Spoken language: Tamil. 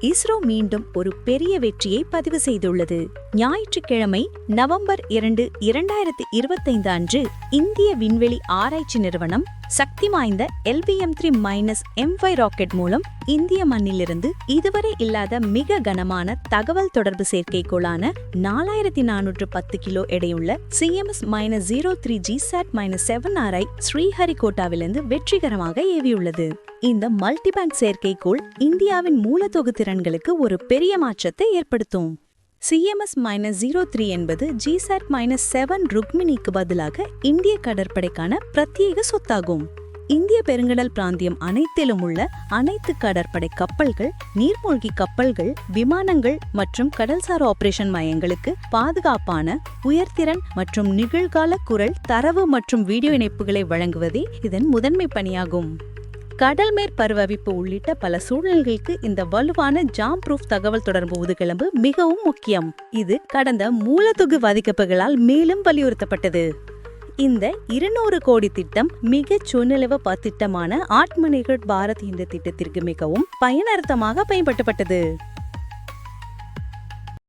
இஸ்ரோ மீண்டும் ஒரு பெரிய வெற்றியை பதிவு செய்துள்ளது. ஞாயிற்றுக்கிழமை நவம்பர் இரண்டு இரண்டாயிரத்தி இருபத்தைந்து அன்று இந்திய விண்வெளி ஆராய்ச்சி நிறுவனம் சக்தி வாய்ந்த LVM three minus M five rocket மூலம் இந்திய மண்ணிலிருந்து இதுவரை இல்லாத மிக கனமான தகவல் தொடர்பு செயற்கைக்கோளான நாலாயிரத்தி நானூற்று பத்து கிலோ எடையுள்ள CMS minus zero three G sat minus seven R I ஸ்ரீஹரிகோட்டாவிலிருந்து வெற்றிகரமாக ஏவியுள்ளது. இந்த மல்டிபேங்க் செயற்கைக்கோள் இந்தியாவின் மூலத்தொகு திறன்களுக்கு ஒரு பெரிய மாற்றத்தை ஏற்படுத்தும். சிஎம்எஸ் மைனஸ் ஜீரோ த்ரீ என்பது ஜிசாட் மைனஸ் செவன் ருக்மிணிக்கு பதிலாக இந்திய கடற்படைக்கான பிரத்யேக சொத்தாகும். இந்திய பெருங்கடல் பிராந்தியம் அனைத்திலும் உள்ள அனைத்து கடற்படை கப்பல்கள் நீர்மூழ்கி கப்பல்கள் விமானங்கள் மற்றும் கடல்சார் ஆபரேஷன் மையங்களுக்கு பாதுகாப்பான உயர்திறன் மற்றும் நிகழ்கால குரல் தரவு மற்றும் வீடியோ இணைப்புகளை வழங்குவதே இதன் முதன்மை பணியாகும். கடல் மேற்பருவவிப்பு உள்ளிட்ட பல சூழ்நிலைகளுக்கு இந்த வலுவான ஜாம் ப்ரூஃப் தகவல் தொடர்பு உதுகிழம்பு மிகவும் முக்கியம். இது கடந்த மூலத்தொகு பாதிக்கப்புகளால் மேலும் வலியுறுத்தப்பட்டது. இந்த இருநூறு கோடி திட்டம் மிகச் சுயநிலவ திட்டமான ஆத்மநிர்பர் பாரத் இந்த திட்டத்திற்கு மிகவும் பயனர்த்தமாக பயன்படுத்தப்பட்டது.